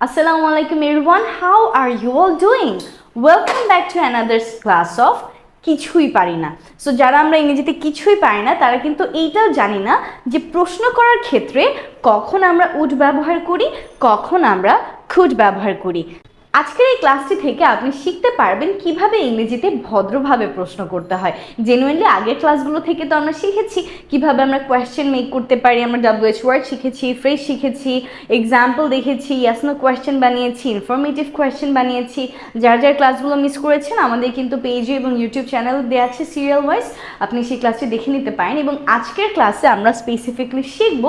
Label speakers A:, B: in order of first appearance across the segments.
A: Assalamu alaikum, everyone. How are you all doing? Welcome back to another class of কিছুই পারি না so যারা আমরা ইংরেজিতে কিছুই পারি না, তারা কিন্তু এইটাও জানি না যে প্রশ্ন করার ক্ষেত্রে কখন আমরা উড ব্যবহার করি, কখন আমরা খুড ব্যবহার করি আজকের এই ক্লাসটি থেকে আপনি শিখতে পারবেন কীভাবে ইংরেজিতে ভদ্রভাবে প্রশ্ন করতে হয়। জেনুইনলি আগের ক্লাসগুলো থেকে তো আমরা শিখেছি, কীভাবে আমরা কোয়েশ্চেন মেক করতে পারি, আমরা ডাব্লিউএইচ ওয়ার্ড শিখেছি ফ্রেজ শিখেছি এক্সাম্পল দেখেছি ইয়াসনো কোয়েশ্চেন বানিয়েছি ইনফরমেটিভ কোয়েশ্চেন বানিয়েছি। যার যার ক্লাসগুলো মিস করেছেন, আমাদের কিন্তু পেজে এবং ইউটিউব চ্যানেল দেওয়া আছে সিরিয়াল ওয়াইজ আপনি সেই ক্লাসটি দেখে নিতে পারেন এবং আজকের ক্লাসে আমরা স্পেসিফিকলি শিখব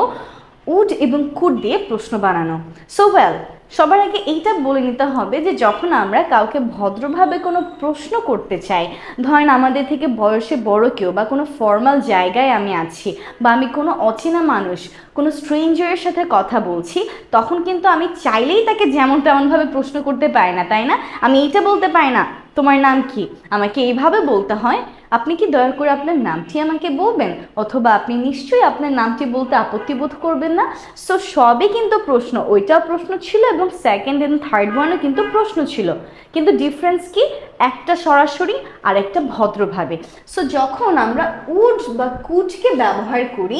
A: উড এবং কুড দিয়ে প্রশ্ন বানানো। সো ওয়েল সবার আগে এইটা বলে নিতে হবে যে যখন আমরা কাউকে ভদ্রভাবে কোনো প্রশ্ন করতে চাই, ধরেন আমাদের থেকে বয়সে বড় কেউ বা কোনো ফর্মাল জায়গায় আমি আছি বা আমি কোনো অচেনা মানুষ, কোনো স্ট্রেঞ্জারের সাথে কথা বলছি, তখন কিন্তু আমি চাইলেই তাকে যেমন তেমনভাবে প্রশ্ন করতে পারি না, তাই না? আমি এইটা বলতে পারি না, তোমার নাম কি? আমাকে এইভাবে বলতে হয়। আপনি কি দয়া করে আপনার নামটি আমাকে বলবেন? অথবা আপনি নিশ্চয়ই আপনার নামটি বলতে আপত্তি বোধ করবেন না? সো সবই কিন্তু প্রশ্ন। ওইটাও প্রশ্ন ছিল এবং সেকেন্ড এন্ড থার্ড ওয়ানও কিন্তু প্রশ্ন ছিল। কিন্তু ডিফারেন্স কি? একটা সরাসরি আর একটা ভদ্রভাবে। সো যখন আমরা উড বা কুটকে ব্যবহার করি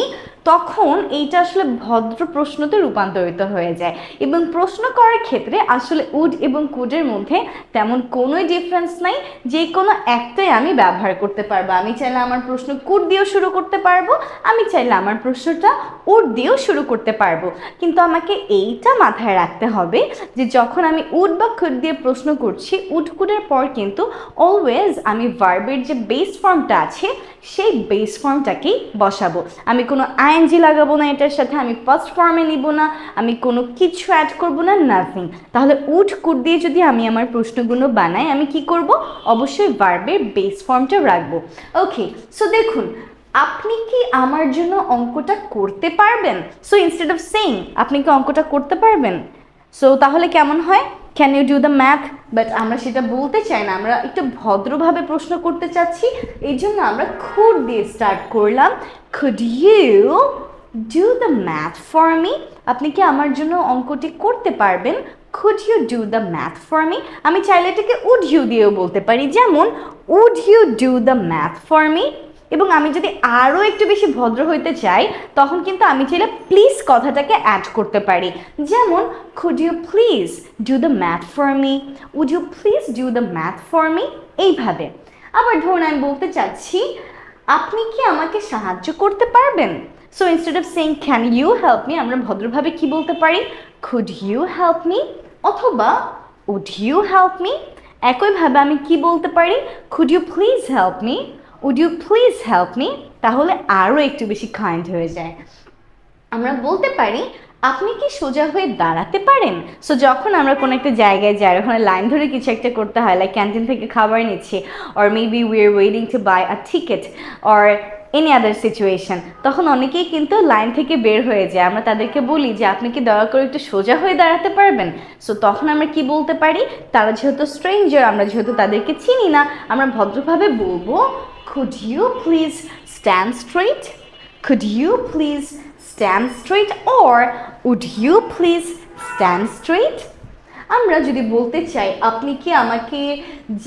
A: তখন এইটা আসলে ভদ্র প্রশ্নতে রূপান্তরিত হয়ে যায়। এবং প্রশ্ন করার ক্ষেত্রে আসলে উড এবং কুডের মধ্যে তেমন কোনোই ডিফারেন্স নাই, যে কোনো একটাই আমি ব্যবহার করতে পারব। আমি চাইলে আমার প্রশ্ন কুড দিয়েও শুরু করতে পারব, আমি চাইলে আমার প্রশ্নটা উড দিয়েও শুরু করতে পারব। কিন্তু আমাকে এইটা মাথায় রাখতে হবে যে যখন আমি উড বা কুড দিয়ে প্রশ্ন করছি, উড কুডের পর কিন্তু অলওয়েজ আমি ভার্বের যে বেস ফর্মটা আছে, সেই বেস ফর্মটাকেই বসাবো। আমি কোনো আইএনজি লাগাবো না এটার সাথে, আমি ফার্স্ট ফর্মে নিব না, আমি কোনো কিছু অ্যাড করব না নাথিং তাহলে উড কুড দিয়ে যদি আমি আমার প্রশ্নগুলো বানাই, আমি কি করব? অবশ্যই ভার্বের বেস ফর্মটা রাখব। ওকে সো দেখুন, আপনি কি আমার জন্য অঙ্কটা করতে পারবেন? সো ইনস্টেড অফ সেইং আপনি কি অঙ্কটা করতে পারবেন? সো তাহলে কেমন হয়? Can you do the math but আমরা সেটা বলতে চাই না, আমরা একটু ভদ্রভাবে প্রশ্ন করতে চাচ্ছি। এই জন্য আমরা খুড দিয়ে স্টার্ট করলাম। Could you do the math for me আপনি কি আমার জন্য অঙ্কটি করতে পারবেন? Could you do the math for me আমি চাইলে এটাকে উড ইউ দিয়েও বলতে পারি। যেমন would you do the math for me এবং আমি যদি আরও একটু বেশি ভদ্র হইতে চাই, তখন কিন্তু আমি চাইলে প্লিজ কথাটাকে অ্যাড করতে পারি। যেমন could you please do the math for me would you please do the math for me এইভাবে। আবার ধরুন আমি বলতে চাচ্ছি, আপনি কি আমাকে সাহায্য করতে পারবেন? So instead of saying can you help me আমরা ভদ্রভাবে কি বলতে পারি? খুড ইউ হেল্প মি অথবা উড ইউ হেল্প মি একইভাবে আমি কি বলতে পারি? Could you please help me would you please help me তাহলে আরও একটু বেশি কাইন্ড হয়ে যায়। আমরা বলতে পারি, আপনি কি সোজা হয়ে দাঁড়াতে পারেন? সো যখন আমরা কোনো একটা জায়গায় যাই, ওখানে লাইন ধরে কিছু একটা করতে হয় লাইক ক্যান্টিন থেকে খাবার নিচ্ছি or maybe we are waiting to buy a ticket or any other situation তখন অনেকেই কিন্তু লাইন থেকে বের হয়ে যায়। আমরা তাদেরকে বলি যে, আপনি কি দয়া করে একটু সোজা হয়ে দাঁড়াতে পারবেন? সো তখন আমরা কি বলতে পারি? তারা যেহেতু স্ট্রেঞ্জার আমরা যেহেতু তাদেরকে চিনি না, আমরা ভদ্রভাবে বলব could you please stand straight Could you please stand straight or would you please stand straight? আমরা যদি বলতে চাই আপনি কি আমাকে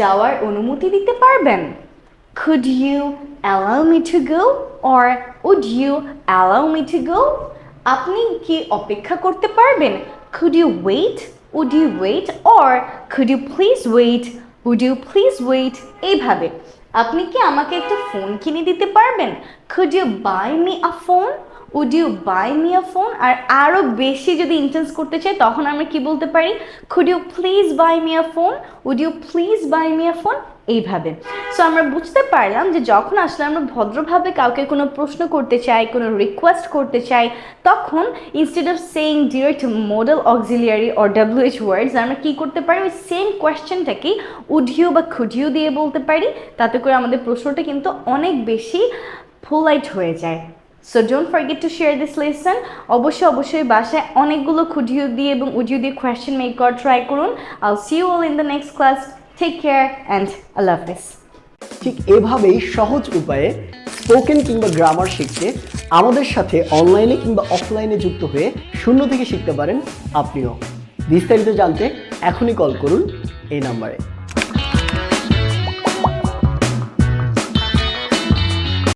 A: যাওয়ার অনুমতি দিতে পারবেন Could you allow me to go or would you allow me to go? আপনি কি অপেক্ষা করতে পারবেন Could you wait? Would you wait or could you please wait? Would you please wait? এইভাবে আপনি কি আমাকে একটা ফোন কিনে দিতে পারবেন? Could you buy me a phone would you buy me a phone আর আরও বেশি যদি ইন্টেন্স করতে চাই, তখন আমরা কি বলতে পারি? Could you please buy me a phone would you please buy me a phone এইভাবে। সো আমরা বুঝতে পারলাম যে যখন আসলে আমরা ভদ্রভাবে কাউকে কোনো প্রশ্ন করতে চাই, কোনো রিকোয়েস্ট করতে চাই, তখন instead of saying direct modal auxiliary or WH words আমরা কী করতে পারি? ওই সেম কোয়েশ্চেনটাকেই উডিও বা খুডিও দিয়ে বলতে পারি। তাতে করে আমাদের প্রশ্নটা কিন্তু অনেক বেশি পোলাইট হয়ে যায়। So don't forget to share this lesson অবশ্যই অবশ্যই বাসায় অনেকগুলো খুডিও দিয়ে এবং উডিও দিয়ে কোয়েশ্চেন মেক করার ট্রাই করুন। I'll see you all in the next class take care and Allah
B: ঠিক এভাবেই সহজ উপায়ে স্পোকেন কিংবা গ্রামার শিখতে আমাদের সাথে অনলাইনে কিংবা অফলাইনে যুক্ত হয়ে শূন্য থেকে শিখতে পারেন আপনিও। বিস্তারিত জানতে এখনই কল করুন এই নাম্বারে